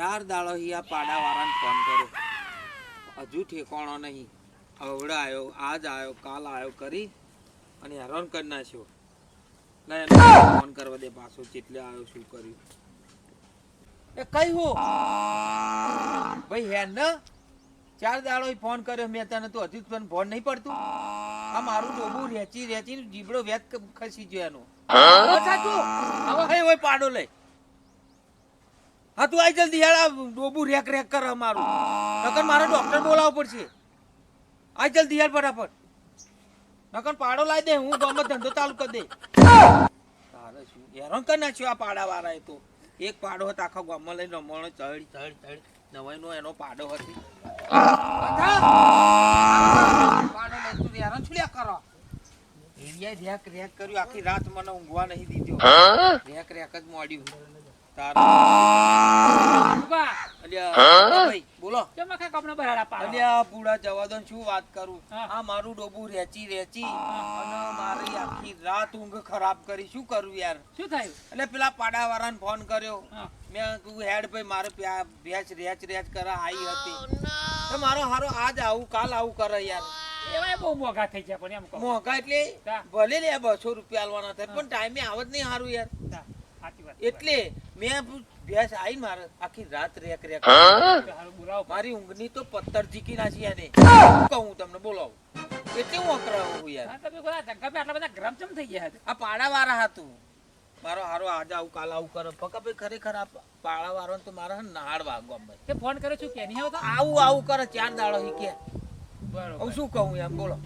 ચાર દાડો હી આ પાડા વાળાને ફોન કર્યો. હજુ ઠેકાણો નહીં. હવડે આવ્યો આજ આવ્યો કાલ આવ્યો કરી અને હેરાન કરી નાખ્યો. લે એને ફોન કરવા દે પાછો ચેટલે આવ્યો શું કર્યું. એ કઈ હો? ભાઈ હે ને? ચાર દાડો ફોન કર્યો મેં તને તો હજુ તને ફોન નહીં પડતું. આ મારું ડોબું રેચી રેચી જીબડો વેત ખસી ગયો એનો. પાડો લઈ હા તું આઈ જલ્દી હેડ આ ડોબું રેક રેક કર મારું નકર મારે ડોક્ટર બોલાવવો પડશે. આઈ જલ્દી હેડ ફટાફટ. નકર પાડો લાવી દે હું ગમે ધંધો ચાલુ કરી દે. તારે શું હેરાન કરી નાખ્યો આ પાડા એ તો. એક પાડો હતો આખા ગામમાં લઈને રમવાનો ચડ ચડ ચડ નવાઈનો એનો પાડો હતી. પાડો લઈ તું હેરાન છું કરો? એરિયા રેક રેક કર્યું આખી રાત મને ઊંઘવા નહીં દીધો. રેક રેક જ મોડ્યું. બોલો. કેમ આખા ગામના બરાડા પાડો? અલ્યા પૂરા જવા દો શું વાત કરું? આ મારું ડોબું રેચી રેચી. અને મારી આખી રાત ઊંઘ ખરાબ કરી. શું કરું યાર? શું થયું? એટલે પેલા પાડા ફોન કર્યો. મેં કીધું હેડ ભાઈ મારે પ્યા- રેચ રેચ કરા આવી હતી. મારો હારો આજ આવું કાલ આવું કરે યાર. એવાય બહુ મોંઘા થઈ ગયા પણ એમ મોંઘા એટલે ભલે લે બસો રૂપિયા આલવાના થાય પણ ટાઈમે આવત નહીં સારું યાર. એટલે મેં ભેંસ આવી મારે આખી રાત રેક રેક હારું બોલાવો. મારી ઊંઘની તો પથ્થર જીકી નાખી એને શું કહું હું તમને? બોલાવું. એટલે હું અકરાવું યાર. તમે કોઈ ધક્કા આટલા બધા ગરમ ચમ થઈ ગયા હતા? આ પાડા વાળા હતું. મારો હારો આજે આવું કાલ આવું કરે. પકા ભાઈ ખરેખર આ પાડા વાળો તો મારા નાળ વાગો ભાઈ તે ફોન કર્યો છું કે નહીં આવતો આવું આવું કરે ચાર દાડો હી કે. હું શું કહું એમ બોલો.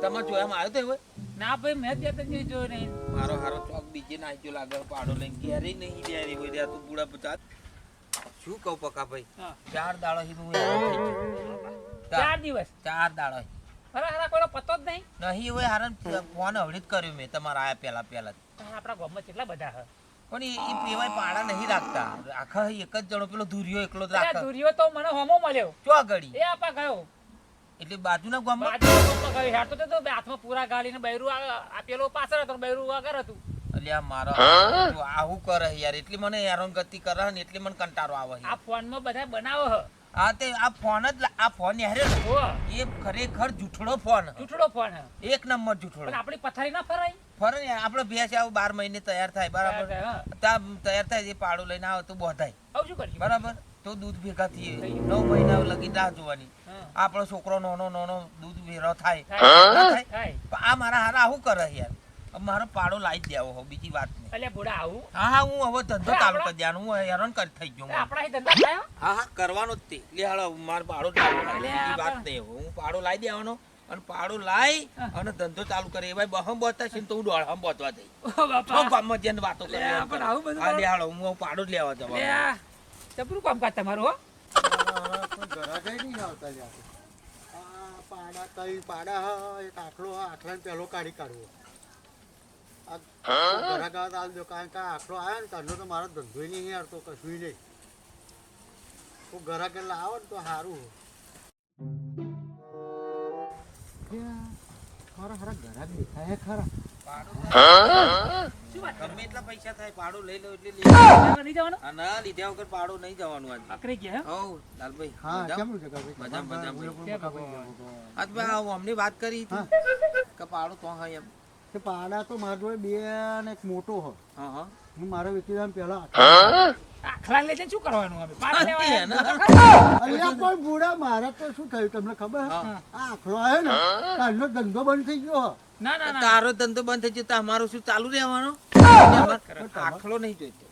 તમે જોયા આવ્યો તો હવે ના ભાઈ મેં ત્યાં ત્રણ જોયો નહીં. મારો હારો ચોક બીજે નાખ્યો લાગે પાડો લઈને ઘેરે નહીં ડેરી હોય રહ્યા તું બુડા પચાસ શું કહું પકા ભાઈ? ચાર દાડો હી હું હેરાન. ચાર દિવસ? ચાર દાડો. હરા હરા કોઈનો પતો જ નહીં? નહીં હોય હારણ ફોન હવડી જ કર્યો મેં તમારા આયા પહેલા પહેલા આપણા ગામમાં કેટલા બધા હે. પણ એ એ પેવાય પાડા નહીં રાખતા. આખા એક જ જણો પેલો ધુરિયો એકલો જ અરે રાખે ધુરિયો તો મને હોમો મળ્યો. ચો ગડી એ આપા ગયો. એટલે બાજુના ગામમાં બાજુના ગામમાં હેડતો તો તો બે હાથમાં પૂરા ગાળીને બૈરું આ- આ પેલો પાછળ હતો બૈરું આગળ હતું. અલ્યા મારો આવું કરે યાર? એટલી મને હેરાન ગતિ કરે ને એટલી મને કંટાળો આવે છે. આ ફોનમાં બધા બનાવો હ આ તે આ ફોન જ આ ફોન યાર એ ખરેખર જૂઠડો ફોન. જૂઠડો ફોન એક નંબર જૂઠડો. આપણી પથારી ના ફરાય? ફરે ને આપણે ભેંસ આવું બાર મહિને તૈયાર થાય બરાબર? તૈયાર થાય એ પાડું લઈને આવે તો બોધાય. આવું શું કરશું બરાબર? તો દૂધ ભેગા થઈએ. નવ મહિના લગી રાહ જોવાની. આપણો છોકરો નાનો નાનો દૂધ વેરો થાય. આ મારા હારા આવું કરે યાર. મારો પાડો લાવી દેવો હો બીજી વાત નહીં. એટલે બોડા આવું? હા હા હું હવે ધંધો ચાલુ કરી દેવાનો હું હેરાન કરી થઈ ગયો આપણા ધંધા થાય? હા હા કરવાનો જ તે. લે હાલો મારો પાડો. બીજી વાત નહીં હું પાડો લાવી દેવાનો અને પાડો લાવી અને ધંધો ચાલુ કરે ભાઈ બહમ બોતા છે તો હું દોડહમ બોતવા બાપા. તો ગામમાં જઈને વાતો કરે પણ આવું બધું લે હાલો હું પાડો જ લેવા લે જબરું કામકાજ તમારું હો આવ્યો ને તારનો તો મારો ધંધોય નહીં યાર તો કશું નહીં હું. ઘરાક લાવો ને તો સારું ખરા ખરા ઘરાક ખરા ગમે એટલા પૈસા થાય પાડો લઈ લો એટલે નહીં જવાનું ના લીધા વગર પાડો નહીં જવાનું આજે અકરી ગયા હે? લાલભાઈ હા? છે. આજ ભાઈ અમને વાત કરી હતી કે પાડો તો હા એમ તે પાડા તો મારા જોડે બે ને એક મોટો હ હા હા હું મારો વેચી દામ પહેલા આખલા લઈ શું કરવાનું અલ્યા પણ બુડા મારે તો શું થયું તમને ખબર. આ આખલો આવ્યો ને કાલનો ધંધો બંધ થઈ ગયો તારો ધંધો બંધ થઈ જતો અમારો શું ચાલુ રહેવાનો આખલો નહીં જોઈતો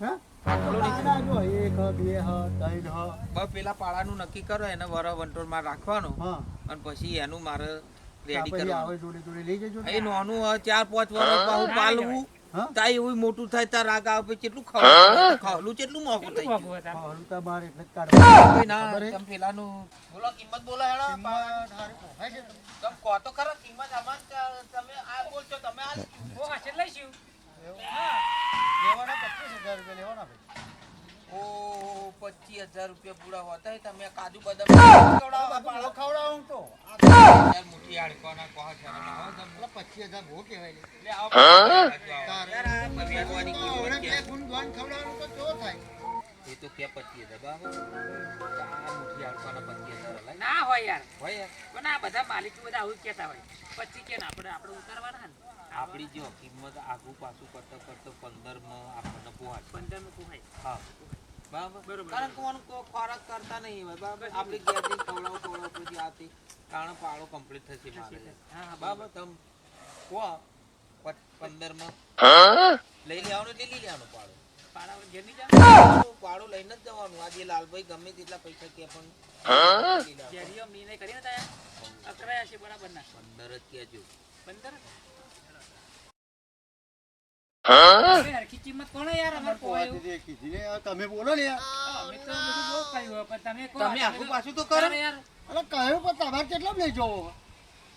હે? પાડા જો એક હ, બે હ, ત્રણ હ. બસ પેલા પાડાનું નક્કી કરો એને વર વંટોળમાં રાખવાનો હા. અને પછી એનું મારે રેડી કરવાનું જોડે જોડે લઈ જજો એ નોનું ચાર પાંચ વર્ષ પાલવું? તાય એવું મોટું થાય તાર રાગ આવે કેટલું ખાવ ખાવલું કેટલું મોંઘું થઈ ગયું? હલકા બાર એટલે કાઢ ના તમ પેલાનું બોલો કિંમત બોલો હેડો છે? તમે કહો તો ખરા કિંમત આમાં તમે આ બોલશો તમે આ ઓ, આ છેલ્લે લઈશું. લેવાના પચીસ હજાર રૂપિયા લેવાના ભાઈ. ઓ પચીસ હજાર રૂપિયા પૂરા હોતા તમે કાજુ બદામ ખવડાવો તો. મોટી હાડકોના કહો છો. તમે. પચીસ હજાર બહુ કહેવાય. ધોન ખવડાવવાનું તો કેવો થાય? એ તો કે હજાર બરાબર ચાર મુઠ્ઠી હાડકાના પચીસ ના હોય યાર. હોય યાર. પણ આ બધા માલિક બધા આવું કેતા કહેતા હોય. પછી કે ને આપણે આપણે ઉતારવાના ને? આપણી જો કિંમત આગું પાછું કરતો કરતો પંદરમાં આપણને પોહાય. પંદરમાં પોહાય. હા. બરાબર? બરોબર. કારણ કે કોણ કો- ખોરાક કરતા નહીં હોય. બરાબર? આપણી જઈને ખવડાવો ખવડાવો પછી આથી કારણ પાળો કમ્પ્લીટ થશે મારે. હા બરાબર? તમ કહો પંદરમાં લઈ લેવાનું લઈ લેવાનું પાળો? પાડા વગર ઘેર નહીં જવાનું? પાળો લઈને જ જવાનું. આજે લાલભાઈ ગમે તેટલા પૈસા કે પણ લઈ મીને કરીને તાયા અકરાયા છે બરાબર ના જ કિંમત યાર? અમારે તમે બોલો ને યાર. અમે તો બધું બહુ કહ્યું પણ તમે આખું પાછું તો કરો. યાર. અરે કહ્યું પણ તમારે કેટલા લઈ જવો.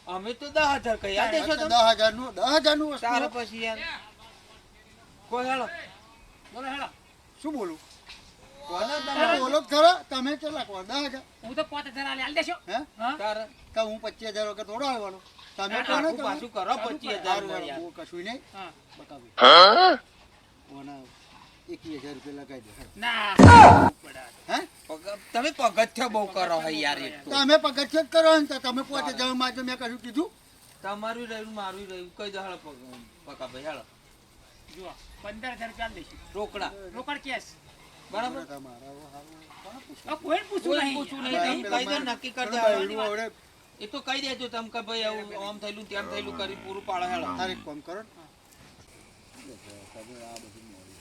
અમે તો દસ હજાર કયા દેશો તમે? દસ હજારનું દસ હજારનું સારા પછી યાર. કોઈ હાલો. બોલો હેડો. શું બોલું? કોને તમે બોલો જ ખરા. તમે કેટલા દસ હજાર હું તો પાંચ હજાર આલી આલી દેશો. હે? હા? તારે કે હું વગર થોડો આવવાનો? તમે હા, કોને પાછું કરો પચીસ હજાર સારું યાર હું કશું નહીં. હા. બતાવી. એકવીસ હજાર રૂપિયા લગાવી દે ના. હે? પગ- તમે પગથિયા બહુ કરો હે યાર. તમે પગથિયે જ કરો ને તો તમે પોતે જવા માટે મેં કશું કીધું? તમારું રહ્યું મારું રહ્યું. કઈ દો હાલો પગ- પકા ભાઈ હાલો જુઓ પંદર હજાર રૂપિયા આલી રોકડા. રોકડ કેશ. બરાબર? તમારા પૂછવું? હવે કોઈને પૂછવું કોઈ નહીં. પૂછવું નહીં. પેલા કહી નક્કી કરી દેવાનું. એ તો કહી દેજો તમે કે ભાઈ આવું આમ થયેલું તેમ થયેલું કરી પૂરું પાડો હેલો તારે એક કરો ને. તમે આ બધું મોડું.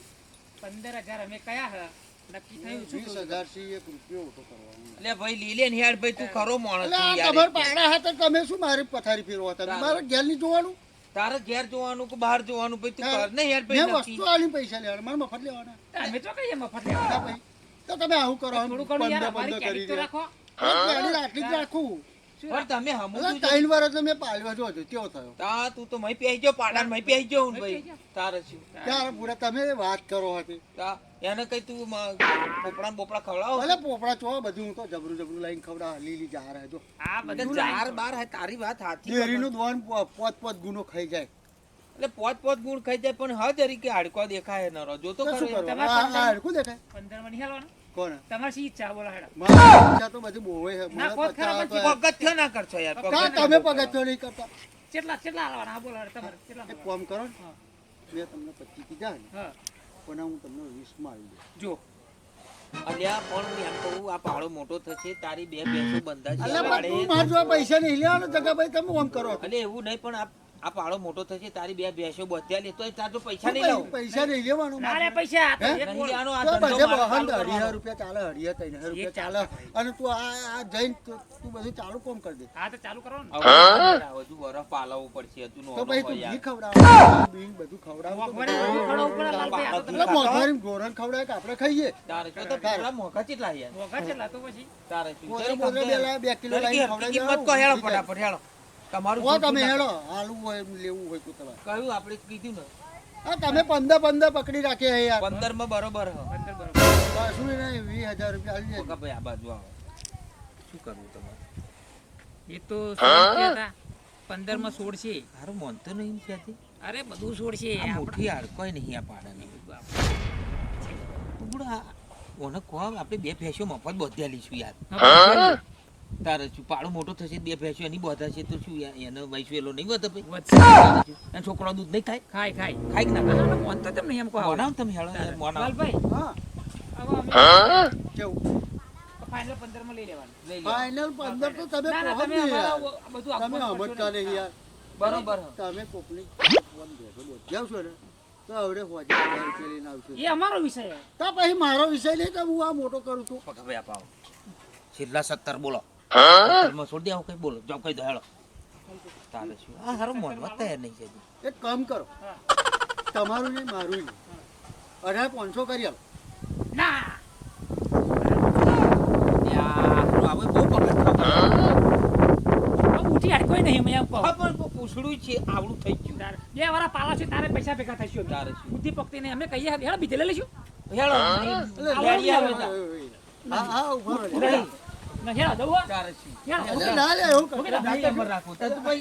પંદર હજાર અમે કયા હે? નક્કી થયું વીસ હજારથી એક રૂપિયો ઓછો કરવાનો. એટલે ભાઈ લીલે ને યાર ભાઈ તું ખરો માણસ છે પાડા હાથે તમે શું મારી પથારી ફેરવા તમે મારે ઘેર નહીં જોવાનું? તારે ઘેર જોવાનું કે બહાર જોવાનું? ભાઈ તું કર નહીં યાર ભાઈ વસ્તુ આલી પૈસા લેવાના મારે મફત લેવાના. અમે તો કહીએ મફત લેવાના ભાઈ તો તમે આવું કરો થોડું ઘણું યાર અમારી કરી તો રાખો. ગાડી આટલી જ રાખું. પણ તમે હમું ત્રણ વાર તો મેં પાડવા જો હતો કેવો થયો. તા તું તો મહી પહેરી જાવ પાડા મહી પહેરી જાવ ને મહી ભાઈ તારે શું? ત્યારે પૂરા તમે વાત કરો હતી તા એને કઈ તું પોપડા બોપડા ખવડાવો? ભલે પોપડા છો બધું હું તો જબરું જબરું લઈને ખવડા લીલી જાર હે જો. આ બધું ચાર બાર હે તારી વાત સાચી. ડેરીનું દોન પોત પોત ગુનો ખાઈ જાય. એટલે પોત પોત ગુણ ખાઈ જાય પણ હા જરીકે હાડકો દેખાય ન જો તો. કરવાનું? તમારે આ દેખાય? પંદરમાં નહીં હાલવાનું? કોને તમારે ઈચ્છા બોલો હેડો. મારી ઈચ્છા તો બધી બોવે છે. ના, મને ખરા પછી હતો. ના કરશો યાર કા તમે પગથિયો નહીં કરતા? કેટલા કેટલા હાલવાના? હા બોલો તમારે કેટલા એક કરો ને. મેં તમને પચીસ કીધા હા. પણ હું તમને વીસમાં આવી દઉં જો. અલ્યા પણ એમ કહું આ પાડો મોટો થશે તારી બે ભેંસો બંધા છે અલ્યા પણ તું મારા પૈસા નહીં લેવાનો જગાભાઈ તમે આમ કરો. એટલે એવું નહીં પણ આ આ પાડો મોટો થશે તારી બે ભેંસો બધ્યા લે તો તાર તો પૈસા નહીં લઉં. પૈસા નહીં લેવાનું મારે. પૈસા બોલ. આ તો ધંધો કરવાનો. રૂપિયા ચાલે અઢી હજાર ત્રણ રૂપિયા ચાલે. અને તું આ આ જઈને તું બધું ચાલુ કોમ કરી દે. હા તો ચાલુ કરો ને હજુ વરસ પાલવવું પડશે તું તો ભાઈ તું. ઘી ખવડાવ બીન બધું ખવડાવ એટલે તમે મોંઘવારી ધોરણ ખવડાવે કે આપણે ખાઈએ? તારે તો તો પેલા મોંઘા કેટલા યાર. મોઘા કેટલા તો પછી. તારે. બે કિલો લાવીને ખવડાવી કિંમત કો હેળો ફટાફટ હેળો. તમારું તમે હેડો હાલવું હોય લેવું હોય તો તમારે આપણે કીધું ને. હા તમે પંદર પંદર પકડી રાખે યાર. પંદરમાં બરોબર હ. પંદર બરોબર કશું નહીં વીસ હજાર રૂપિયા આવી જાય. ભાઈ આ બાજુ આવો. શું કરવું તમારે? એ તો સોળ થયા હતા. છે હારું માનતો નહીં ત્યાંથી અરે બધું સોળ છે આ મોટી હાડકોય નહીં આ બુડા ઓને કહો આપણે બે ફેસો મફત બધ્યા લઈશું યાર. તારે શું પાડો મોટો થશે બે ભેંસો એની બધા છે તો શું એને વૈસુ નહીં વધે ભાઈ? વધશે. અને છોકરો દૂધ નહીં ખાય? ખાય ખાય. ખાય કે ના ખાય? ના, મોન તો તમને એમ કહો ના તમે હેળો મોન લાલભાઈ હા. હવે અમે કેવું? ફાઇનલ પંદરમાં લઈ લેવાનું. ફાઇનલ પંદર તો તમે ના ના કહો તમે જ નહીં અમારા યાર. વ- બધું તમે આપવાનું સમજતા યાર. બરોબર. તમે કોકની ફોન બેસો જાવ છો ને તો હવે હોજે લઈને આવશે. એ અમારો વિષય તો પછી મારો વિષય નહીં કે હું આ મોટો કરું છું. ભાઈ આપાવો છેલ્લા સત્તર બોલો. સત્તરમાં છોડી આવું કઈ બોલો? જાવ કઈ દો તારે શું? આ હારું મોનવા તૈયાર નહીં છે. એક કામ કરો. તમારું નહીં મારું નહીં. અઢાર પાંચસો કરી ના. હડકોય નહીં મેં પણ પૂછડું છે આવડું થઈ ગયું. તારે બે વાળા પાલા છે તારે પૈસા ભેગા થશે તારે શું? બુદ્ધિ પક્તિ ને અમે કહીએ હેડો બીજે લઈ લઈશું. આવે હા હા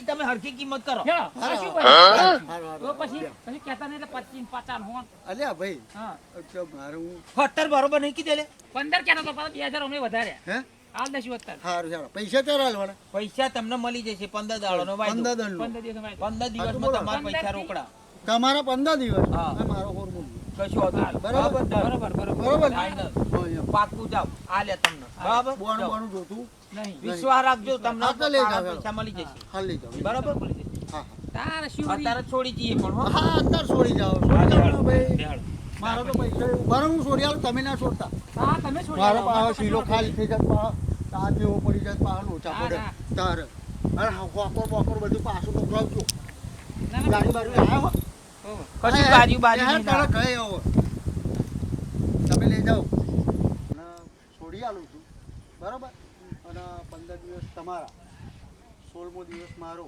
તમે હરખી કિંમત કરો. પછી નહીં પચીસ પચાસ હોન. અલ્યા ભાઈ. બરોબર નહીં કીધે પંદર તો બે હજાર વધારે હાલ સારું ચાલો. પૈસા હાલવાના પૈસા તમને મળી જશે પંદર દાડો નો પંદર દિવસ. પંદર દિવસમાં તમારા પૈસા રોકડા. તમારા પંદર દિવસ? મારો હોર્મોન કશું. બરોબર? બરોબર બરોબર. પાકું જાવ આ લે તમને. બરાબર? બોનું બોનું જોતું? નહીં. વિશ્વાસ રાખજો તમને તો લઈ જાઓ, પૈસા મળી જશે. હાલ લઈ જાઓ બરાબર હા તારે શું અત્યારે છોડી જઈએ પણ હા. અત્યારે છોડી ભાઈ? મારો તો પૈસા હું છોડી આવું તમે ના છોડતા. હા તમે છોડી મારો. શીલો ખાલી થઈ જાય તાર જેવો પડી જાય પાછો લોચા પડે. હા. અરે બોકર બધું પાછું મોકલાવજો. ના, ના, ગાડી બાડી લાવ્યા કશું બાજુ બાજુ તારા તમે લઈ જાઓ. છોડી આલું. બરાબર? અને પંદર દિવસ તમારા. સોળમો દિવસ મારો.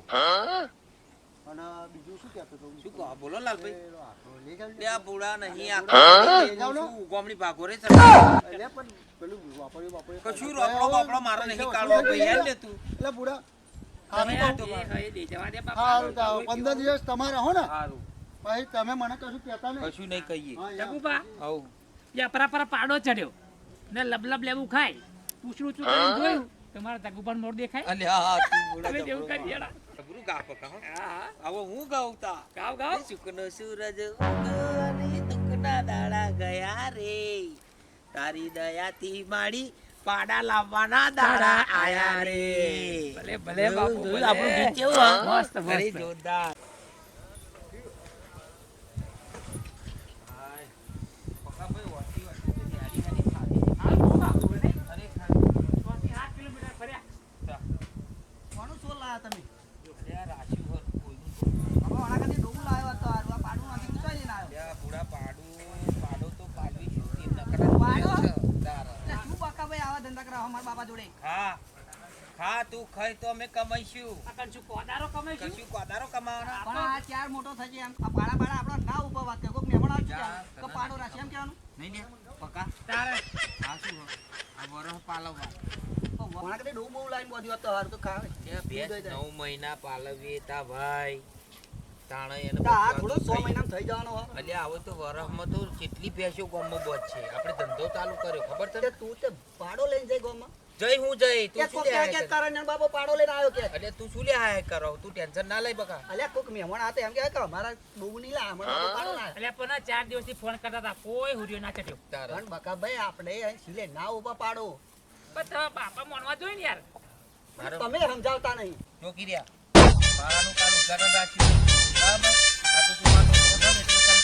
અને બીજું શું કહેતો હતો? શું કહો? બોલો લાલભાઈ. આખો. બે બુડા નહીં હા? આ શું ગોમડી ભાગો રે સર એટલે પણ પેલું વાપર્યું વાપર્યું. કશું રોકડો બાપડો મારો નહીં કાઢવો ભાઈ હેડ લે તું. એટલે બુડા તમે. પંદર દિવસ તમારા હો ને. પછી મને કશું કહેતા નહીં. કશું નહીં કહીએ. હા, યાર. ટપુપા, હવ જે પરા પરા પાડો ચડ્યો. ને લબલબ લેવું ખાય. પૂછડું ઊંચું કરીને જોયું? તમારા તગુપાન મોર દેખાય. અલે હા હા તું બોલા તમે જેવું કરી હેડા. ગુરુ ગા પકા હો. હા. આવો હું ગાવતા ગાવ ગાવ. સુકનો સૂરજ ઉગવાની દુઃખના દાડા ગયા રે. તારી દયાથી માડી પાડા લાવવાના દાડા આયા રે. ભલે, ભલે બાપુ, આપણું ગીત કેવું મસ્ત, મસ્ત. જોરદાર હાય. પકાભાઈ, વાટી વાટી બધી હારી હારી ખાધી. આ બહુ બાપુ, ભલે. અરે ખાધી. છ થી આઠ કિલોમીટર ફર્યા. કોનું સોલ લાયા તમે અરે આ રાશિ હોય કોઈનું તો. હવે આના કરતી ડોકું લાવ્યો હતો આ રૂઆ પાડું નથી પૂછાય ને આવ્યો અરે આ બુડા પાડું પાડો તો પાડવી શું તે નકરા પાડો? છે. તારા. શું બાકા ભાઈ આવા ધંધા કરાવો મારા બાપા જોડે ખા ખા તું અમે કમાઈશું. આ કોદારો કમાઈશું. કશું કોદારો કમાવાના? પણ આ ચાર મોટો થશે એમ? પાડા પાડા આપડે ના ઉપર વાત કરે કોઈક મહેમાન આવશે જા, પાડો રાખશે એમ કહેવાનું? નહીં ને પકા. તારે. આ શું આ વરહ પાલવવા. વણા કદી ડોવું બહુ લાઈન બોધી તો હાર તો ખાવે. નવ મહિના પાલવીએ તા ભાઈ. તાણે એને આ બધું થોડો સો થઈ. મહિનામાં થઈ જવાનો હો. તો વરસમાં તો કેટલી ભેંસો ગામમાં છે. આપણે ધંધો ચાલુ કર્યો ખબર તે તને? તું તે ભાડો લઈને જાય ગોમાં જય હું જય તું શું લે કે કે તારા બાબો પાડો લઈને આવ્યો કે. એટલે તું શું લે હાય કરો? તું ટેન્શન ના લઈ બકા. અલ્યા કોક મહેમાન આતે એમ કે કે અમારા ડોવું નહીં લાયા અમારા પાડો ના એટલે પણ ચાર દિવસથી ફોન કરતા હતા કોઈ હુરિયો ના ચડ્યો તારા. પણ બકા ભાઈ આપણે અહીં સિલે ના ઊભા પાડો. પણ તમે બાપા મોનવા જોઈએ ને યાર. મારો તમે સમજાવતા નહીં. ચોકી રહ્યા. મારાનું કાલ ઉદઘાટન રાખ્યું. બરાબર? આ તો તું મારો છોકરો છે ને એટલે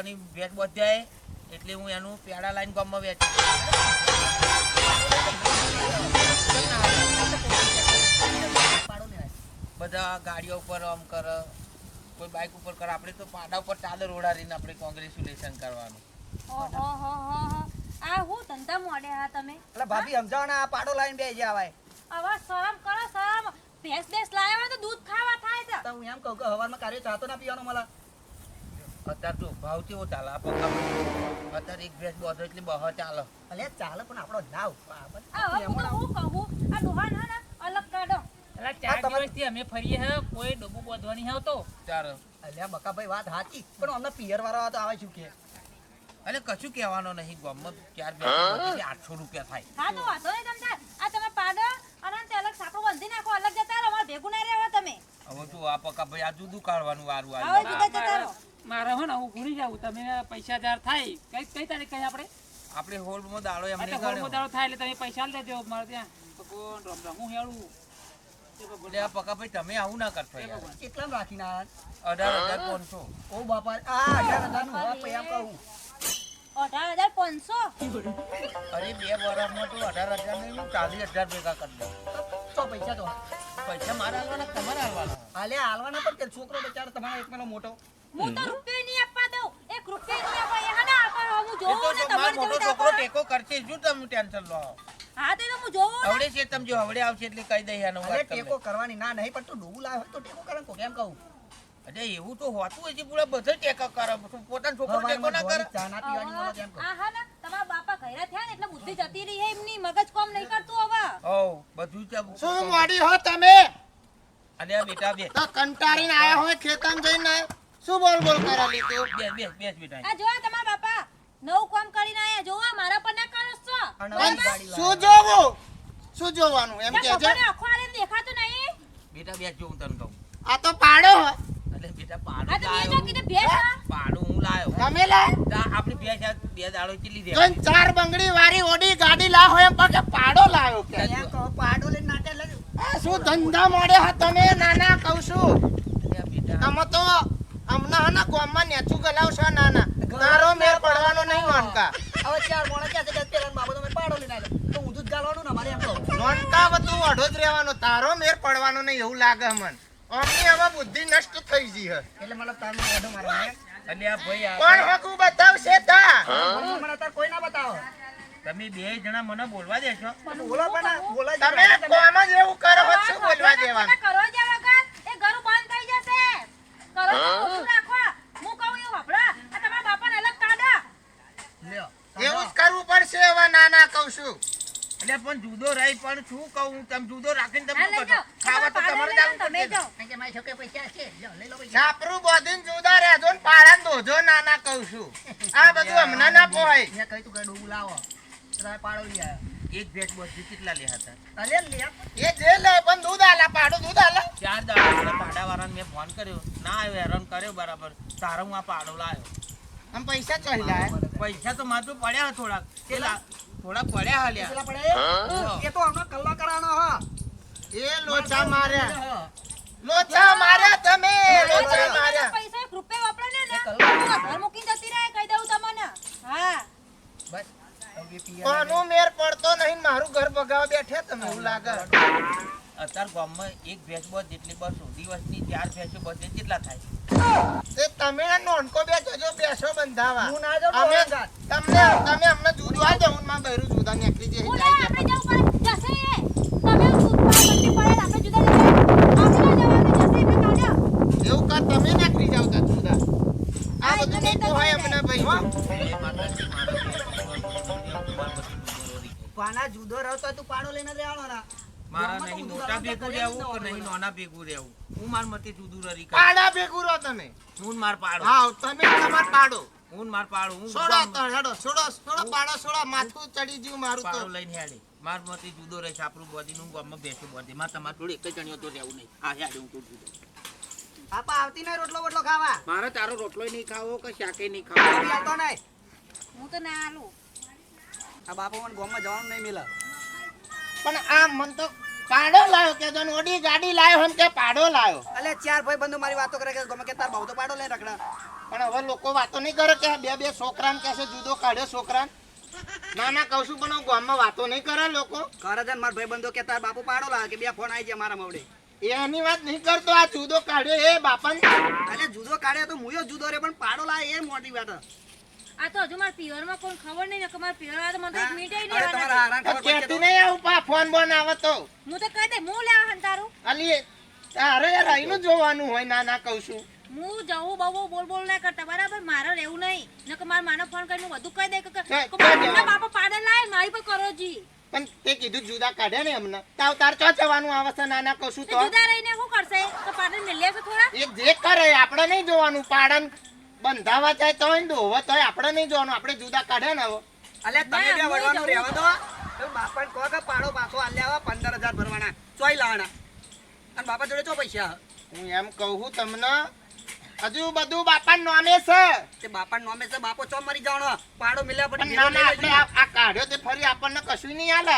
કહું. ભેંસ બધાય એટલે હું એનું પેડા લાઈન ગામમાં વેચું બધા ગાડીઓ ઉપર આમ કર કોઈ બાઇક ઉપર કર. આપણે તો પાડા ઉપર ચાદર ઓડાડીને આપણે કોંગ્રેચ્યુલેશન કરવાનું. ઓહો હો હો હો. આ હું ધંધા મોડે હા તમે? એટલે ભાભી સમજાવો આ પાડો લાઈન બે આવાય. હવે શરમ કરો શરમ. ભેંસ ભેંસ લાવ્યા તો દૂધ ખાવા થાય છે. તો હું એમ કહું કે હવારમાં કાર્ય ચાતો ના પીવાનો મળે. અત્યારે તો ભાવ કેવો ચાલે? આ પક્કા અત્યારે એક ભેંસ બધો એટલે બહો ચાલે. અલે ચાલે પણ આપણો ના. હું કહું આ ડોહાન હે ને અલગ કાઢો. અલા ચાર દિવસથી અમે ફરીએ હે કોઈ ડબ્બુ બોધવાની હે તો. ચાલે. અલ્યા બકાભાઈ વાત સાચી પણ અમને પિયર વાળા તો આવે શું કે? અને કશું કહેવાનો નહીં ગમત ચાર ભેંસ આઠસો રૂપિયા થાય. હા તો વાંધો નહીં તમને. આ તમે પાડો અને તે અલગ સાપડો બાંધી નાખો અલગ જતા રહો અમારે ભેગું ના રહેવા તમે. હવે તું આ પકા ભાઈ આ જુદું કાઢવાનું વારું હવે જુદા જતા રહો. મારે હો ને હું ભૂલી જાઉં તમે પૈસા જાર થાય. કઈ કઈ તારીખ કઈ આપણે? આપણે હોલમાં દાડો એમને એટલે હોળમો દાડો થાય એટલે તમે પૈસા લેજો દેજો મારે ત્યાં. ભગવાન રામ રામ હું હેળું. એટલે ભાઈ તમે આવું ના કરશો યાર. કેટલામ રાખીને અઢાર હજાર પાંચસો. ઓ બાપા આ અઢાર એમ કહું. અઢાર હજાર પાંચસો? અરે બે વર્ષમાં તો અઢાર હજાર નહીં ચાલીસ હજાર ભેગા કરી દઉં. તો પૈસા તો. પૈસા મારા હાલવાના તમારા હાલવાના? આલ્યા હાલવાના પણ કે છોકરો બચારો તમારા એક પેલો મોટો? હું તો રૂપિયો નહીં આપવા દઉં. એક રૂપિયો નહીં આપવા. એ હા ના હું એ તો જોઉં ને જો મારો તમારે મોટો છોકરો ટેકો કરશે. શું તમે ટેન્શન લો? હા તો હું જોઉં હવડે છે તમે જો હવડે આવશે એટલે કહી દઈ આનો વાત ટેકો ટેકો કરવાની ના નહીં પણ તું ડૂબું લાવે તો ટેકો કરે ને કોક. કહું. અરે એવું તો હોતું હોય છે પૂરા બધા ટેકો કરે. પોતાનો છોકરો ટેકો ના કરે? ધોળી પીવાની મળે તો એમ હા ને તમારા બાપા ઘરે થયા ને એટલે બુદ્ધિ જતી રહી હે એમની. મગજ કોમ નહીં કરતું હવે. ઓ બધું જ શું મોડી હો તમે? અલે બેટા બે. તો કંટાળીને આયા હોય ખેતમ જઈને શું બોલ બોલ કરા લીધું? બેસ બેસ બેસ બેટા આ જોવા તમાર બાપા નવું કામ કરીને આયા. જોવા મારા પર ના કરો છો. શું જોવું? શું જોવાનું? એમ કે છે? આખો આલે દેખાતું નહીં. બેટા બેસ જો હું તને કહું. આ તો પાડો. અલે બેટા આ તો મેં જો કીધું ભેસ પાડો હું લાયો. તમે લાય? તા આપણી ભેંસ બે દાડો ચીલી દે. ત્રણ ચાર બંગડી વાળી ઓડી ગાડી લા હોય એમ પગે પાડો લાયો કે. આ શું ધંધા મોડે હા તમે? નાના કહું છું. બેટા. તમે તો હમણાં હના ને ગામમાં નેચું ગલાવશો નાના તારો મેર પડવાનો નહીં વાનકા. હવે ચાર મોણા કે જગત પેલા બાબો તમે પાડો લઈ આવ્યો તો હું દૂધ ગાલવાનું ને મારે એમ વાનકા બધું અઢો જ રહેવાનો. તારો મેર પડવાનો નહીં એવું લાગે મન અમની હવે બુદ્ધિ નષ્ટ થઈ ગઈ હે. એટલે મતલબ તારો ઓઢો મારવાનો અને આ ભાઈ આ કોણ હકુ બતાવશે તા? મને મને તાર કોઈ ના બતાવો. તમે બે જણા મને બોલવા દેશો. બોલો પણ બોલા તમે કોમ જ એવું કરો છો બોલવા દેવાનું કરો જ આ વગર એ ઘરું બંધ થઈ જશે કરો ઓછું રાખો. હું કહું એવું હભળો આ તમારા બાપાને અલગ કાઢો લ્યો એવું જ કરવું પડશે હવે નાના કહું છું. એટલે પણ જુદો રહી પણ શું કહું તમે જુદો રાખીને તમે આ શું લઈ ખાવા તો તમારે પાડે લઈ તમે પડશે. કે મારી છોકરી પૈસા છે. લ્યો લઈ લો પૈસા. છાપરું બોધીને જુદા રહેજો ને પાળા દોજો નાના કહું છું. આ બધું હમણાં ના પોહાય. મેં કહ્યું તું કે ડૂબું લાવો. પાડો લઈ આવ્યો. એક ભેટ બધી કેટલા લે હતા? અરે લે એ જે લે પણ દૂધ આલા પાડું દૂધ આલા. ચાર દાડા પાડાવાળાને મેં ફોન કર્યો. ના આવ્યો હેરાન કર્યો બરાબર. તારો હું આ પાડો લાવ્યો આમ પૈસા લાય પૈસા તો માથું પડ્યા થોડાક. કેટલા થોડાક પડ્યા હાલ્યા. પેલા પડે એ તો હમણાં કલાક કરાણો હા. એ લોચા માર્યા. હા. લોચા માર્યા તમે લોચા માર્યા. પૈસા એક રૂપિયા વાપરે ને ને? તો ઘર મૂકી જતી રહે કહી દઉં તમને. હા. બસ. કોનું મેર પડતો નહીં મારું ઘર બગાવ બેઠે તમે એવું લાગે. અત્યારે ગામમાં એક ભેંસ બસ જેટલી બસો દિવસની ચાર ભેંસો બસે કેટલા થાય. તે તમે નોનકો બેસો જો બેસો બંધાવા. હું ના જાઉં અમે તમને તમે અમને જુદું આ જાઉં માં બૈરું જુદા નીકળી જઈ જાય આપણે જાવ પડે જશે એ. તમે બંને પડે આપણે જુદા જઈએ આપણે જવાનું જશે એવું કર તમે નીકળી જાવ તા જુદા. આ બધું નહીં તો હોય અમને ભાઈ પાના જુદો રહો તો તું પાડો લઈને જ રહેવાનો ના મારા નહીં મોટા ભેગું રહેવું કે નહીં? નાના ભેગું રહેવું? હું માર મતે જુદું રહી પાડા ભેગું રહો તમે. હું માર પાડો. હા તમે તમાર પાડો. હું માર પાડો હું છોડો તો હેડો છોડો છોડો પાડો છોડો માથું ચડી ગયું મારું તો. પાડો લઈને હેડે. માર મતે જુદો રહે છે આપણું બોડી નું ગામમાં બેસું બોડી માં તમાર થોડી એક જણીઓ તો રહેવું નહીં. હા હેડે હું તો જુદો. પાપા આવતી નહીં રોટલો બોટલો ખાવા? મારે તારો રોટલો નહીં ખાવો કે શાકે નહીં ખાવો? હું તો ના આલું. આ બાપો મને ગામમાં જવાનું નહીં મિલે. પણ આ મન તો પાડો લાયો કે જો ઓડી ગાડી લાયો હમ કે પાડો લાયો. અલે ચાર ભાઈ બંધુ મારી વાતો કરે કે ગમે કે તાર બહુ તો પાડો લઈને રખડા. પણ હવે લોકો વાતો નહીં કરે કે બે બે છોકરાને કહેશે જુદો કાઢ્યો છોકરાને. ના ના કહું છું પણ ગામમાં વાતો નહીં કરે લોકો. કરે છે મારા ભાઈ બંધો કે તાર બાપુ પાડો લાવે કે બે ફોન આવી જાય મારા મવડે એની વાત નહીં કરતો આ જુદો કાઢ્યો એ બાપાને. અરે જુદો કાઢ્યો તો મુયો જુદો રે પણ પાડો લાવે એ મોટી વાત. આ તો હજુ મારા પિયરમાં કોઈ ખબર નહીં ને કે મારા પિયર વાળા તો મને એક મિનિટ નહીં અરે લેવાના તમારા હારાને ખબર પડશે કહેતી તો. નહીં આવું? પા ફોન બોન આવે તો. હું તો કહી દે હું લેવા હંતારું અલી તારે યાર અહીંનું જોવાનું હોય ના ના કહું છું. હું જવું બહુ બોલ બોલ ના કરતા બરાબર? મારે રહેવું નહીં. નકર મારા માનો ફોન કરીને બધું કહી દે કે બાપા પાડે લાય મારી પર કરો જી. પણ તે કીધું જુદા કાઢે ને એમને. તાવ તાર ચો જવાનું આવશે નાના ના ના કહું છું તો તો. જુદા રહીને શું કરશે? તો પાડે મિલ્યા છે થોડા? એ જે કરે આપણે નહીં જોવાનું. પાડન બંધાવા જાય તોય દોવા તોય આપણે નહીં જોવાનું આપણે જુદા કાઢે ને હવે. અલે તમે બે વડવાનું રહેવા દો તો બાપાને કહો કે પાડો પાછો આલ્યા પંદર હજાર ભરવાના. ચોય લાવાના અને બાપા જોડે ચો પૈસા? હું એમ કહું તમને હજુ બધું બાપા નામે છે. તે બાપા નોમે છે બાપો ચો મરી જવાનો? પાડો મિલ્યા પછી ના ના આપણે આ આ કાઢ્યો તે ફરી આપણને કશું નહીં આલે.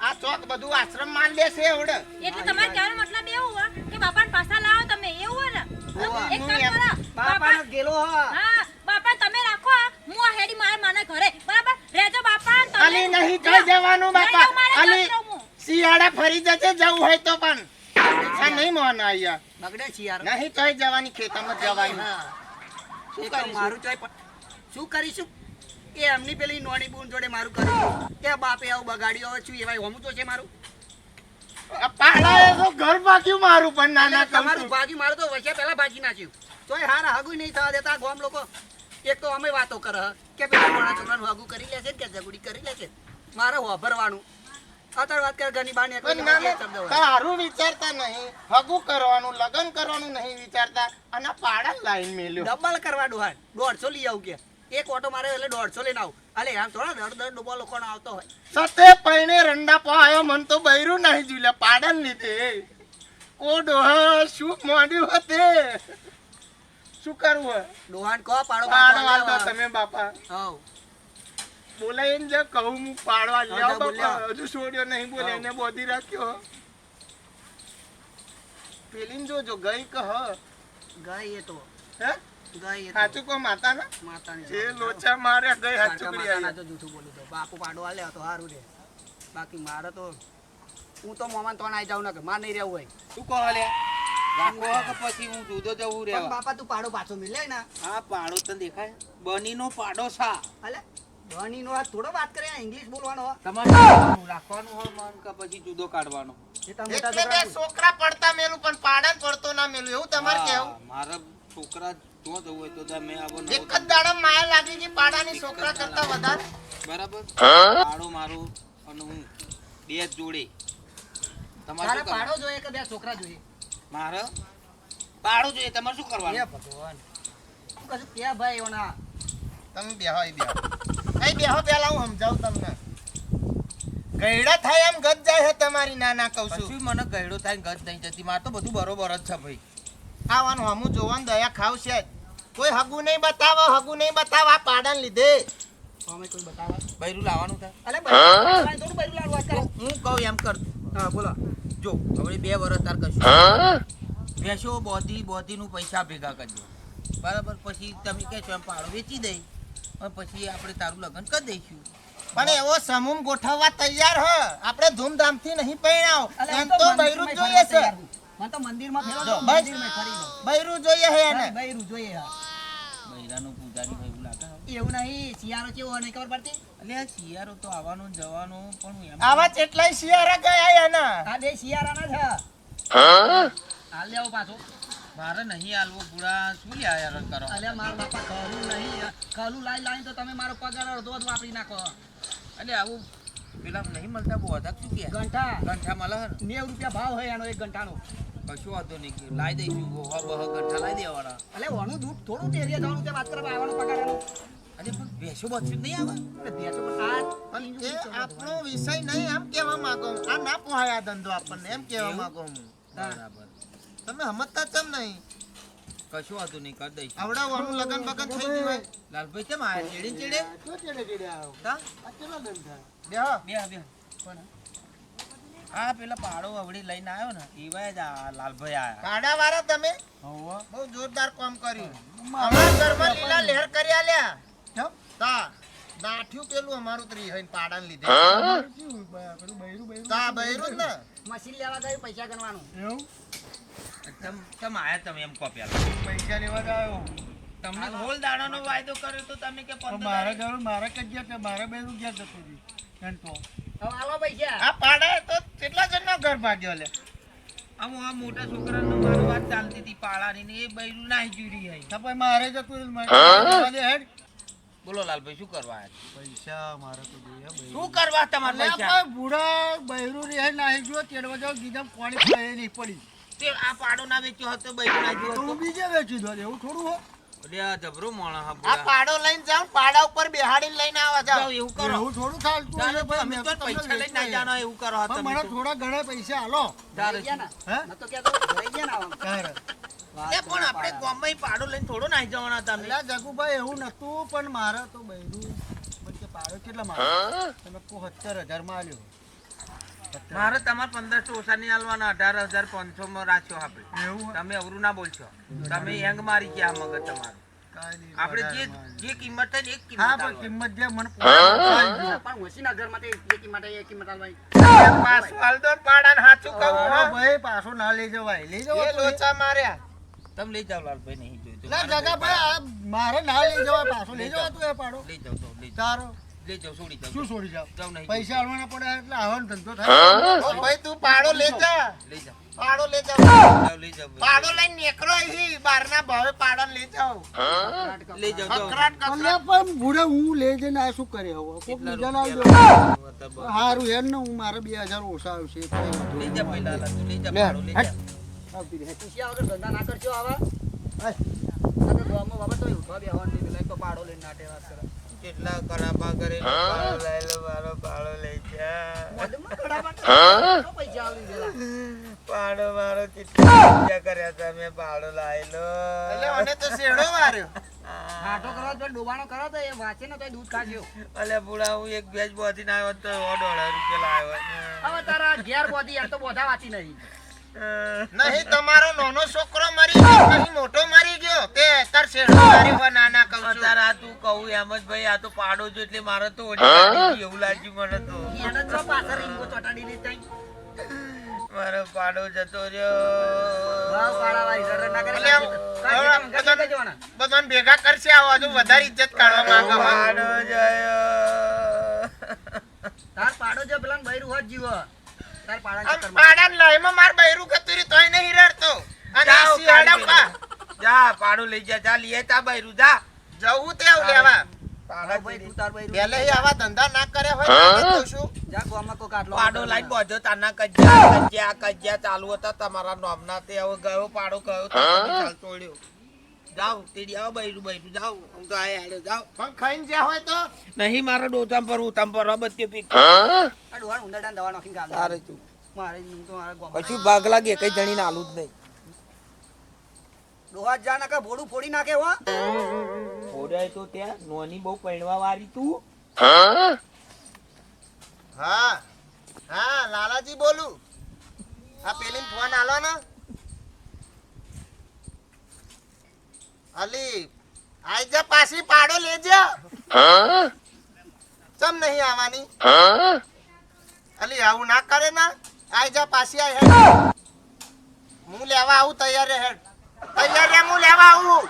આ- ચોક બધું આશ્રમ માન દેશે એવડે. એટલે તમારે કહેવાનો મતલબ એવું હોય કે બાપાને પાછા લાવો તમે એવું હોય ને. એક કામ કરો. બાપાનો ગેલો હા. બાપા તમે રાખો હું આ હેડી મારા માના ઘરે. બરાબર? રહેજો બાપા અલી નહીં જઈ જવાનું બાપા. અલી. શિયાળા ફરી જશે જવું હોય તો પણ. આ નહીં મોન બગડે શિયાળા. નહીં તોય જવાની ખેતરમાં જવાની. શું શું કરું કરીશું? મારું ચોય શું કરીશું? એ એમની પેલી નોની બૂન જોડે મારું કર્યું કે બાપે આવું બગાડ્યું હવે શું એવાય હોમું તો છે મારું? પાડાએ તો ઘર બાક્યું મારું પણ નાના તમારું કહું મારું તો વર્ષે પહેલા ભાગી નાખ્યું તોય હારા હગું નહીં થવા દેતા આ લોકો. એક તો અમે વાતો કરે કે પેલા મોણા છોકરાનું હગું કરી લે છે કે કરી મારે હોભરવાનું. અત્યારે વાત કરે ઘરની. તારું વિચારતા નહીં. હગું કરવાનું લગન કરવાનું નહીં વિચારતા. અને પાડા લાઈન મેલ્યો. ડબલ કરવા ડોહાન દોઢસો લઈ આવું કે. એક ઓટો મારે એટલે દોઢસો લઈને આવું. અલે આમ થોડા દર દર ડૂબો લોકો આવતો હોય. સતે પૈણે રંડા પાયો મન તો બૈરું નહીં જુલે પાડન લીધે. ઓ ડોહા શું મોડ્યું હતે? શું કરવું? ડોહાન કો પાડો પાડો લેવા. તમે બાપા. હઉ. બોલાઈને જે કહું હું પાડવા લ્યો બોલ્યા. બાપા. હજુ છોડ્યો નહીં બોલે એને બોધી રાખ્યો પેલીને જોજો ગઈ કહ ગઈ એ તો. હે? ગઈ એ તો સાચું કહો જે લોચા માર્યા ગઈ કાકા હાચુકડી આવી તો જૂઠું બોલું તો. બાપુ પાડો આલે તો સારું રે. બાકી મારે તો હું તો મોમાન તો આઈ જાઉં ને કે માર નહીં રહેવું હોય. શું કહો લે રાખો કે પછી હું જુદો જવું રહેવા. બાપા તું પાડો પાછો મિલે ને. આ પાડો તને દેખાય. બનીનો પાડો સા. અલે ધોની નો થોડો વાત કરે ઇંગ્લિશ બોલવાનો તમારે રાખવાનું રાખવાનું હોય મન કે પછી જુદો કાઢવાનો? એટલે બે છોકરા પડતા મેલું પણ પાડે પડતો ના મેલું. એવું તમારે કેવું મારા છોકરા જો જવું હોય તો એક જ દાડા માયા લાગી ગઈ પાડાની છોકરા કરતા વધારે. બરાબર? પાડો મારું અને હું. બે જોડે. તમારે પાડો જોઈએ કે બે છોકરા જોઈએ? મારે? પાડો જોઈએ. તમારે શું કરવાનું? ભગવાન. શું કશું કે ભાઈ ઓના. તમે બેહો અહીં બેહો. અહીં બેહો પેલા હું સમજાવું તમને. ગયડા થાય એમ ગત જાય છે તમારી નાના કહું છું. મને ગયડો થાય ગત નહીં જતી. મારે તો બધું બરોબર જ છે ભાઈ. આવવાનું હમું જોવાનું દયા ખાવ છે કોઈ હગું નહીં બતાવો હગું નહીં બતાવો આ પાડાને લીધે. અમે કોઈ બતાવા બૈરું લાવવાનું થાય. અલે થોડું બૈરું લાડવા હું કહું એમ કર. હા બોલો. જો હવે બે વર્ષ તાર કશું. ભેંસો બોધી બોધીનું પૈસા ભેગા કરજો. બરાબર? પછી તમે કહેશો એમ પાડો. વેચી દઈ. અને પછી આપણે તારું લગ્ન કરી દઈશું. પણ એવો સમૂહ ગોઠવવા તૈયાર હ. આપણે ધૂમધામથી નહીં પહેણાવ એમ તો બૈરું જોઈએ છે. મને તો મંદિરમાં તો ફરી. બૈરું જોઈએ હે એને. હા, બૈરું જોઈએ હા. બૈરાનો પૂજારી ભાઈ બોલાતા એવું નહીં શિયાળો કેવો હોય નહીં ખબર પડતી? એટલે શિયાળો તો આવવાનો જવાનો પણ હું એમ આવા કેટલાય શિયારા ગયા એના. આ બે શિયાળાના છે હાલ લેવો પાછો. મારે નહીં આલવો પૂરા શું લ્યા યાર કરો? અલ્યા માર બાપા ખરું નહીં ખરું લાઈ લાઈ તો તમે મારો પગાર અડધો જ વાપરી નાખો. એટલે આવું પેલા નહીં મળતા બોધક શું કે? ઘંટા. ગંઠા મળે નેવ ને? રૂપિયા ભાવ હોય એનો એક ઘંટાનો. કશું વાંધો નહીં લાવી દઈશું વોહા બહ ગંઠા લાવી દેવાના. અલે ઓનું દૂધ થોડું તેરીએ જવાનું તે વાત કરવા આવવાનું પગાર અને પણ ભેંસો બચ્યું નહીં આવે? એટલે ભેંસો પણ આ એ આપણો વિષય નહીં એમ કહેવા માંગો. આ ના પોહાય આ ધંધો આપણને એમ કહેવા માંગો હું. બરાબર. તમે સમજતા કેમ નહીં. કશું વાંધો નહીં કરી દઈશું. આવડાવવાનું લગન બગન થઈ ગયું હોય. લાલભાઈ કેમ આયા? ચેડી ચેડે? ચેડે ચેડે આવ્યો. બે બે બે હા પેલા પાડો અવડી લઈને આવ્યો ને એવા જ આ લાલભાઈ આયા. કાડા વાળા તમે? હોવો. બહુ જોરદાર કામ કર્યું. અમારા ઘરમાં લીલા લહેર કરી આલ્યા. કેમ? તા દાઠ્યું પેલું અમારું ત્રી હઈને પાડાને લીધે. પેલું બૈરું બૈરું તા બૈરું ને. મશીન લેવા ગયું પૈસા ગણવાનું. એવું? તમ તમ આયા તમે એમ કહો પેલા. પૈસા લેવા જ આવ્યો. તમને હોલ દાડાનો વાયદો કર્યો તો તમે કે પણ પંદર મારે તારીખ- જરૂર મારે કઈ ગયા કે મારે બૈરું ગયા જતો રહ્યું. એમ તો. હવે પૈસા આ પાડા તો કેટલા જણનો ઘર ભાગ્યો લે? આમ આ મોટા છોકરાનો મારો વાત ચાલતી હતી પાળાની ને એ બૈરું નાહી જુરી હઈ તો પછી મારે જતું મારે હેડ. બોલો લાલભાઈ શું કરવા પૈસા મારે તો જોઈએ શું કરવા તમારે પૈસા? બુઢા બૈરું રે નાહી ગયો તેડવા જાવ ગીધા પાણી પીએ નહીં પડી. તે આ પાડો ના વેચ્યો હતો બૈરું ના તો. બીજે વેચી દો એવું થોડું હો અરે આ. પાડો લઈને જાવ પાડા ઉપર બેહાડીને લઈને આવા જાવ એવું કરો. એવું થોડું ચાલતું ચાલો હોય અમે તો તો પૈસા લઈને ના જાનો એવું કરો પણ તમે મને તો. થોડા ઘણા પૈસા હાલો તારે હે? ન તો કહેતો ભરાઈ ગયા ને આવા. એ પણ આપણે ગામમાં પાડો લઈને થોડો નાહી જવાના તમે અલ્યા જગુભાઈ એવું નતું પણ મારે તો બૈરું. પાડો કેટલા મારે તમે માં આલ્યો. મારે તમારે પંદરસો ઓછા નહીં આલવાના અઢાર હજાર પાંચસો માં રાખ્યો આપણે. તમે અવરું ના બોલશો. તમે હેંગ મારી ગયા મગજ તમારું. આપણે જે જે કિંમત થાય એક કિંમત હા પણ કિંમત જે મને છે. પણ ઓછીના ઘરમાં તે એ કિંમત એ કિંમત આલવાની. પાછું હાલ દો ને પાડાને હાચું કહું હા. ભાઈ પાછો ના લઈ જવાય. લઈ જવો. લોચા માર્યા. તમે લઈ જાવ લાલભાઈ નહીં જોયું તો મારે જગા ભાઈ મારે ના લઈ જવા પાછો લઈ જવા તું એ પાડો. લઈ જાવ તો લઈ તારો લઈ જાઓ છોડી જાઓ શું છોડી જાવ જાઓ નહીં. પૈસા આલવાના પડે એટલે આવવાનો ધંધો થાય. ઓ ભાઈ તું પાડો લે જા. લઈ જા પાડો લે જા. લઈ જાઓ પાડો લઈને નીકળો અહીં બહારના ભાવે પાડો લઈ જાવ લઈ. કકરાટ પણ બુડે હું લઈ જઈને આ શું કરે હવે? કોક લાવો? હારું હેડ ને હું મારે બે હજાર ઓછા આવશે. લઈ. જા પહેલા લઈ જા લે, લઈ જા આવતી રહે. પૂછ્યા વગર ધંધા ના કરજો આવા? આ તો ગામમાં બાબા તોય ઉઠવા બેહવાનું નહીં. પેલા એક તો પાડો લઈને નાટે વાત કરે. કેટલા કરાપા કરે પાડો લઈ લો મારો પાડો લઈ જા. મોઢમાં કડાપા કરે. તો પૈસા આવી ગયેલા પાડો મારો કેટલા કર્યા હતા મેં પાડો લાવી લો. એટલે મને તો શેડો માર્યો. નાટો કરવા તો ડોબાણો કરો તો એ વાંચે ને તોય દૂધ ખાજો અલે બુડા હું એક બેચ બોધીને આવ્યો તો સો દોઢ રૂપિયા લાવ્યો હવે તારા ઘેર બોધી યાર તો બોધા વાંચી નહીં. નહીં તમારો નાનો છોકરો મરી ગયો મોટો મરી ગયો તે તાર શેડો નાના અત્યારે આ તું કહું એમ જ ભાઈ આ તો પાડો છો એટલે મારે તો એવું લાગ્યું મને તો. મારો પાડો જતો રહ્યો. બધાને ભેગા કરશે આવો હજુ વધારે ઇજ્જત કાઢવા માંગો. પાડો જયો. તાર પાડો જો પેલા બૈરું હોત જીવો. તાર પાડા આમ ચક્કરમાં. માર બૈરું ગતું રહ્યું તોય નહીં રડતો. અને શિયાળા જા પાડો લઈ જા જા લીએ તા બૈરું જા. જવું તેવું લેવા પેલે આવા ધંધા ના કરે હોય તો છું. જા આટલો પાડો લાઈન બોધો તાના કજ્યા કજ્યા કજ્યા ચાલુ હતા તમારા નોમના તે હવે ગયો પાડો ગયો તો ચાલ તોડ્યો. તેડી આવો બૈરું બૈરું હું તો આય જાઓ. પણ ખાઈને જ્યાં હોય તો? નહીં મારે ડોતામ પર ઉતમ પર બત્તી પીક આ ડોહાણ ઉંદરડાને દવા નાખીને ગાળ તારે તું. મારે હું તો મારા ગામમાં કશું ભાગ લાગે કઈ જણી આલું જ નહીં. ડોહા જ જા નાખે ભોડું ફોડી નાખે હો. ઓડાય તો ત્યાં નોની બહુ પૈણવા વાળી તું. હા? હા લાલાજી બોલું. આ પેલી ફોન આલો ને. અલી, આઈ જા પાછી પાડો, લેજે. ચમ નહીં આવવાની? અલી, આવું ના કરે ના. આઈ જા પાછી આઈ હેડ. હું લેવા આવું, તૈયાર રહે હેડ. તૈયાર હું લેવા આવું.